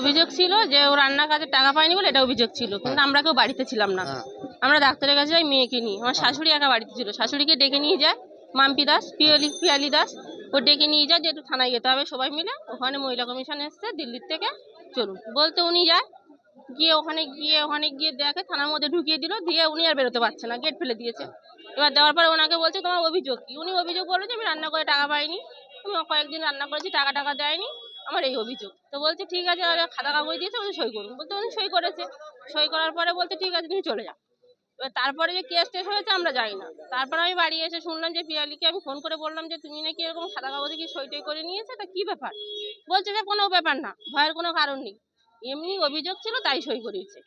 অভিযোগ ছিল যে ও রান্নার কাজে টাকা পায়নি বলে এটা অভিযোগ ছিল। কিন্তু আমরা কেউ বাড়িতে ছিলাম না। হ্যাঁ। আমরা ডাক্তারের কাছে যাই মেয়েকে নিয়ে আমার শাশুড়ি একা বাড়িতে ছিল। শাশুড়িকে ডেকে নিয়ে যায় মাম্পি দাস পিয়ালি পিয়ালি দাস ও ডেকে নিয়ে যায় যে একটু থানায় যেতে হবে সবাই মিলে। ওখানে মহিলা কমিশন এসছে দিল্লির থেকে। চলুন বলতে উনি যায় গিয়ে ওখানে গিয়ে ওখানে গিয়ে দেখে থানার মধ্যে ঢুকিয়ে দিল দিয়ে উনি আর বেরোতে পারছে না গেট ফেলে দিয়েছে। এবার দেওয়ার পরে ওনাকে বলছে তোমার অভিযোগ কি? উনি অভিযোগ বলল যে আমি রান্না করে টাকা পাইনি। আমি কয়েকদিন রান্না করেছি টাকা টাকা দেয়নি। আমার এই অভিযোগ। তো বলছে ঠিক আছে আর খাতা কাগজ দিয়েছে বলছে সই করুন বলতে উনি সই করেছে। সই করার পরে বলতে ঠিক আছে তুমি চলে যাও। এবার তারপরে যে কেস টেস হয়েছে আমরা যাই না। তারপরে আমি বাড়ি এসে শুনলাম যে পিয়ালিকে আমি ফোন করে বললাম যে তুমি নাকি এরকম সাদা কাগজে কি সই টই করে নিয়েছে? তা কি ব্যাপার? বলছে যে কোনো ব্যাপার না ভয়ের কোনো কারণ নেই। এমনি অভিযোগ ছিল তাই সই করিয়েছে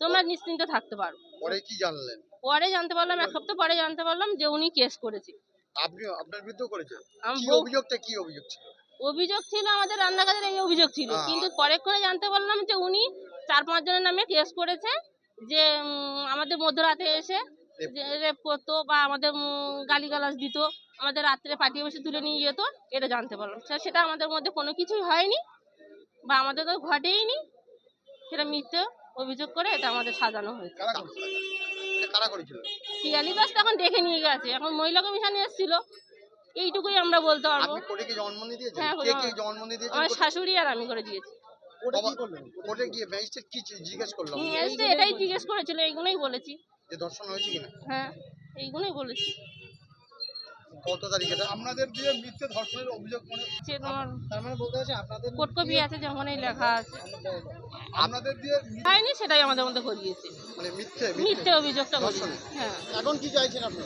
তোমরা নিশ্চিন্ত থাকতে পারো। পরে কি জানলেন? পরে জানতে পারলাম এক সপ্তাহ পরে জানতে পারলাম যে উনি কেস করেছে। আপনি আপনার বিরুদ্ধে করেছে? কি অভিযোগটা কি অভিযোগ ছিল? অভিযোগ ছিল আমাদের রান্নাঘরের এই অভিযোগ ছিল। কিন্তু পরেক্ষণে জানতে পারলাম যে উনি চার পাঁচ জনের নামে কেস করেছে যে আমাদের মধ্যরাতে এসে রেপ- করতো বা আমাদের গালি গালাজ দিত আমাদের রাত্রে পাঠিয়ে বসে তুলে নিয়ে যেত এটা জানতে পারলাম। সে- সেটা আমাদের মধ্যে কোনো কিছুই হয়নি বা আমাদের তো ঘটেইনি। সেটা মিথ্যে অভিযোগ করে এটা আমাদের সাজানো হয়েছে। পিয়ালি দাস তখন দেখে নিয়ে গেছে। এখন মহিলা কমিশনে এসেছিল। এইটুকুই আমরা বলতে পারব। আপনি কোর্টে কি জবানবন্দি দিয়েছেন হ্যাঁ, কে কে জবানবন্দি দিয়েছেন আমার শাশুড়ি আর আমি করে দিয়েছি। এটাই জিজ্ঞেস করেছিল এইগুলোই বলেছি। যে ধর্ষণ হয়েছে কিনা? হ্যাঁ এইগুলোই বলেছি। কত তারিখ? এটা আপনাদের দিয়ে মিথ্যে ধর্ষণের অভিযোগ মনে সে তোমার তার মানে বলতে হচ্ছে আপনাদের কোট কপি আছে যখনই লেখা আছে। আপনাদের দিয়ে হয়নি সেটাই আমাদের মধ্যে করিয়েছে মানে মিথ্যে মিথ্যে অভিযোগটা হ্যাঁ। এখন কি চাইছেন আপনি?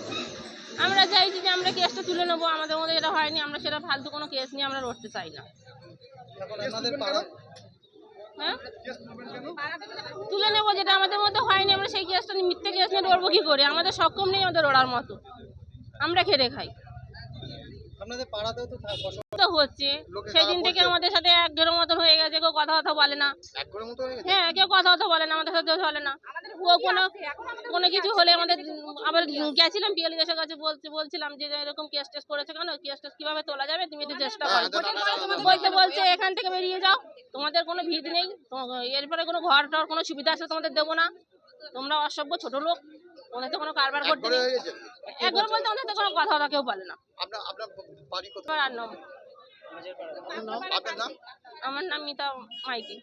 আমরা চাইছি যে আমরা কেসটা নেব, আমাদের মধ্যে যেটা হয়নি, আমরা সেটা ফালতু কোনো কেস নিয়ে আমরা লড়তে চাই না। হ্যাঁ? তুলে নেব যেটা আমাদের মধ্যে হয়নি, আমরা সেই কেসটা মিথ্যে কেস নিয়ে লড়বো কি করে? আমাদের সক্ষম নেই আমাদের লড়ার মতো। আমরা খেটে খাই। আপনাদের পাড়াতেও তো তো হচ্ছে। সেদিন থেকে আমাদের সাথে এক মতন হয়ে গেছে কেউ কথা কথা বলে না। এক ঘরের মতো হয়ে গেছে? হ্যাঁ কেউ কথা কথা বলে না আমাদের সাথে চলে না। ও কোনো কোনো কিছু হলে আমাদের আবার গেছিলাম পিয়ালি দেশের কাছে বলতে বলছিলাম যে এরকম কেস টেস করেছে কেন? কেস টেস কীভাবে তোলা যাবে? তুমি একটু চেষ্টা করো। বলতে বলছে এখান থেকে বেরিয়ে যাও। তোমাদের কোনো ভিত নেই। এরপরে কোনো ঘর টর কোনো সুবিধা আছে তোমাদের দেবো না। তোমরা অসভ্য ছোট লোক। ওদের তো কোনো কারবার করতে নেই। একবার বলতে ওদের তো কোনো কথা ওরা কেউ বলে না। আপনার আপনার বাড়ি কোথায়? এবার আর নাম? আপনার নাম? আমার নাম মিতা মাইতি।